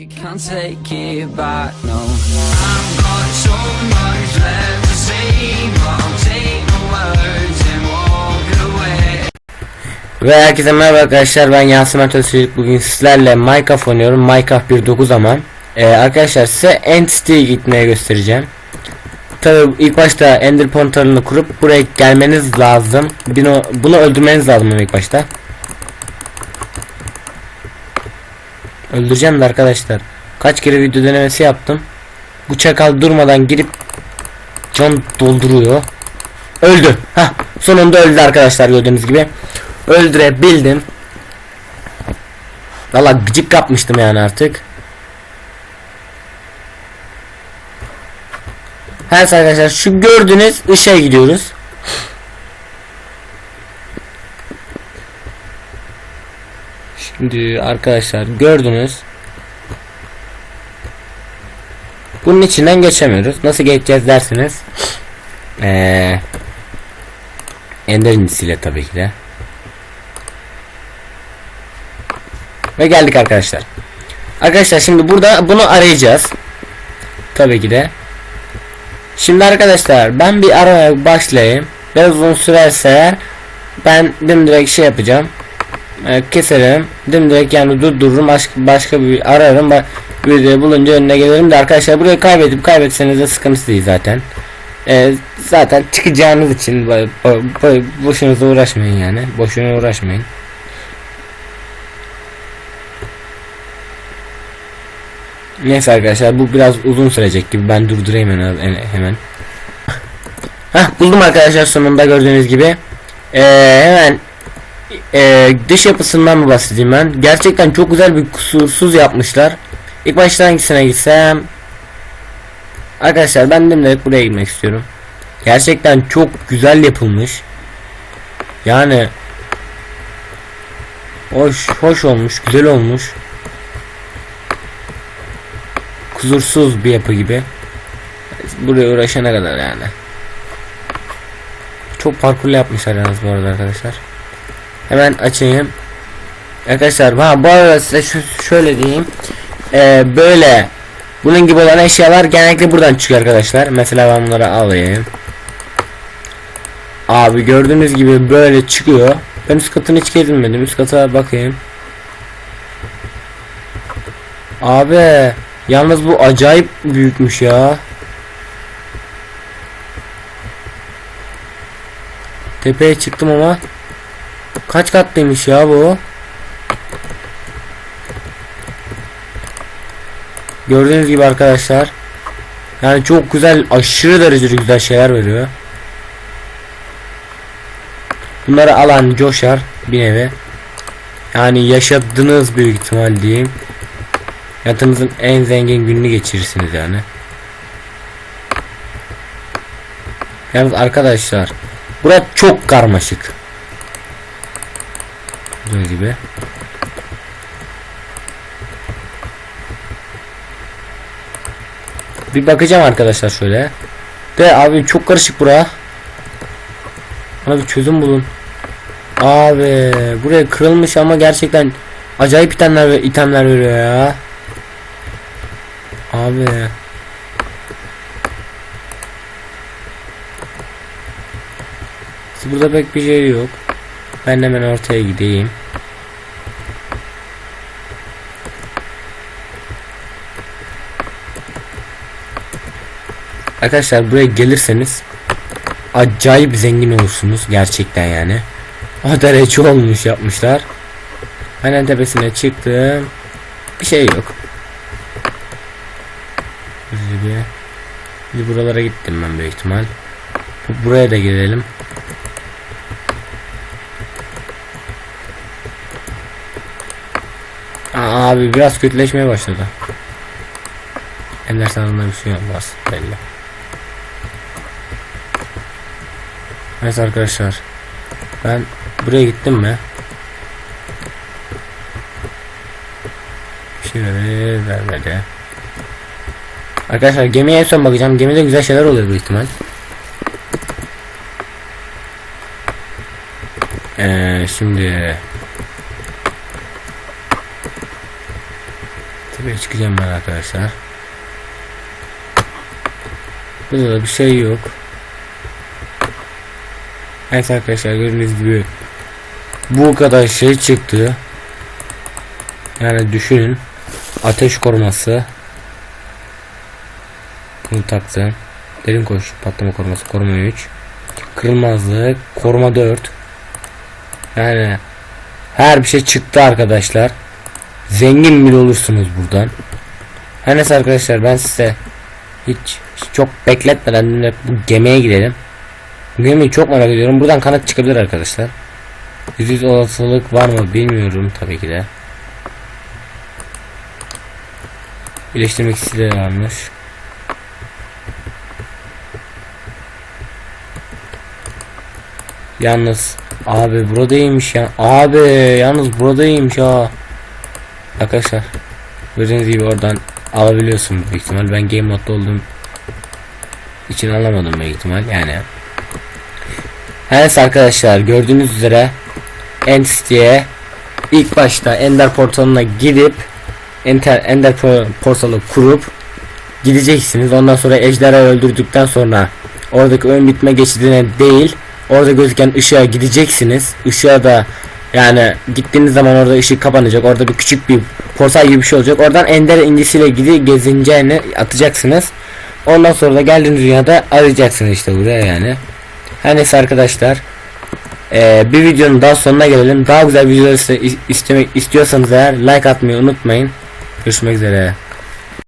You can't take it back, no. I've got so much left to say, but I'll take the words and walk away. Ve herkese merhaba arkadaşlar ben Yasemin Atatürk bugün sizlerle Minecraft oynuyorum. Minecraft 1.9 ama ee, arkadaşlar size Entity'ye gitmeye göstereceğim. Tabi ilk başta Ender portalını kurup buraya gelmeniz lazım. Bunu, bunu öldürmeniz lazım ilk başta Öldüreceğim de arkadaşlar kaç kere video denemesi yaptım Bu çakal durmadan girip can dolduruyor Öldü. Hah, sonunda öldü arkadaşlar gördüğünüz gibi. Öldürebildim. Valla gıcık kapmıştım yani artık. Evet arkadaşlar şu gördüğünüz ışığa gidiyoruz. Şimdi arkadaşlar gördünüz. Bunun içinden geçemiyoruz. Nasıl geçeceğiz dersiniz. Eee Ender incisiyle tabii ki de. Ve geldik arkadaşlar. Arkadaşlar şimdi burada bunu arayacağız. Tabii ki de. Şimdi arkadaşlar ben bir aramaya başlayayım. Biraz uzun sürerse ben dimdirek şey yapacağım. Ee, keserim. Dimdirek yani durdururum. Başka, başka bir ararım. Videoyu bulunca önüne gelirim de arkadaşlar burayı kaybedip kaybetseniz de sıkıntı değil zaten. Ee, zaten çıkacağınız için bo- boşunuza uğraşmayın yani. Boşuna uğraşmayın. Neyse arkadaşlar bu biraz uzun sürecek gibi ben durdurayım hemen hemen. Hah buldum arkadaşlar sonunda gördüğünüz gibi. Ee, hemen ee, dış yapısından mı bahsedeyim ben? Gerçekten çok güzel bir kusursuz yapmışlar. İlk başta hangisine gitsem? Arkadaşlar ben de buraya gitmek istiyorum. Gerçekten çok güzel yapılmış. Yani hoş hoş olmuş, güzel olmuş. Kusursuz bir yapı gibi. Buraya uğraşana kadar yani. Çok parkurlu yapmışlar yalnız bu arada arkadaşlar. Hemen açayım. Arkadaşlar ha bu arada size şöyle diyeyim. Ee, böyle bunun gibi olan eşyalar genellikle buradan çıkıyor arkadaşlar. Mesela ben bunları alayım. Abi gördüğünüz gibi böyle çıkıyor. Ben üst katını hiç gezmedim. Üst kata bakayım. Abi yalnız bu acayip büyükmüş ya. Tepeye çıktım ama kaç katlıymış ya bu? Gördüğünüz gibi arkadaşlar. Yani çok güzel aşırı derecede güzel şeyler veriyor. Bunları alan coşar bir nevi. Yani yaşadığınız büyük ihtimal diyeyim. Hayatınızın en zengin gününü geçirirsiniz yani. Yalnız arkadaşlar burası çok karmaşık. Gördüğünüz gibi. Bir bakacağım arkadaşlar şöyle. De abi çok karışık bura. Bana bir çözüm bulun. Abi buraya kırılmış ama gerçekten acayip itemler itemler veriyor ya. Abi. Burada pek bir şey yok. Ben hemen ortaya gideyim. Arkadaşlar buraya gelirseniz acayip zengin olursunuz gerçekten yani. O derece olmuş yapmışlar. Hemen tepesine çıktım. Bir şey yok. Şimdi buralara gittim ben büyük ihtimal. Buraya da girelim. Aa, abi biraz kötüleşmeye başladı. Ender sanırım bir şey olmaz belli. Evet arkadaşlar. Ben buraya gittim mi? Bir şey ver- vermedi. Arkadaşlar gemiye en son bakacağım. Gemide güzel şeyler oluyor büyük ihtimal. Ee, şimdi Tepeye çıkacağım ben arkadaşlar. Burada da bir şey yok. Evet arkadaşlar gördüğünüz gibi bu kadar şey çıktı. Yani düşünün. Ateş koruması. Bunu taktım. Derin koş. Patlama koruması. Koruma 3. Kırılmazlık. Koruma 4. Yani her bir şey çıktı arkadaşlar. Zengin bile olursunuz buradan. Her neyse arkadaşlar ben size hiç çok bekletmeden bu gemiye gidelim. Gemiyi çok merak ediyorum. Buradan kanat çıkabilir arkadaşlar. %100 olasılık var mı bilmiyorum tabii ki de. Birleştirmek isteği varmış. Yalnız abi buradaymış ya. Abi yalnız buradaymış ha. Arkadaşlar gördüğünüz gibi oradan alabiliyorsun büyük ihtimal. Ben game modda olduğum için alamadım büyük ihtimal yani. Neyse arkadaşlar gördüğünüz üzere Entity'ye ilk başta Ender portalına gidip Enter, Ender po- portalı kurup gideceksiniz. Ondan sonra ejderhayı öldürdükten sonra oradaki ön bitme geçidine değil orada gözüken ışığa gideceksiniz. Işığa da yani gittiğiniz zaman orada ışık kapanacak. Orada bir küçük bir portal gibi bir şey olacak. Oradan Ender incisiyle gidi gezineceğini atacaksınız. Ondan sonra da geldiğiniz dünyada arayacaksınız işte buraya yani. Her neyse arkadaşlar. Ee, bir videonun daha sonuna gelelim. Daha güzel videolar iste- istemek istiyorsanız eğer like atmayı unutmayın. Görüşmek üzere.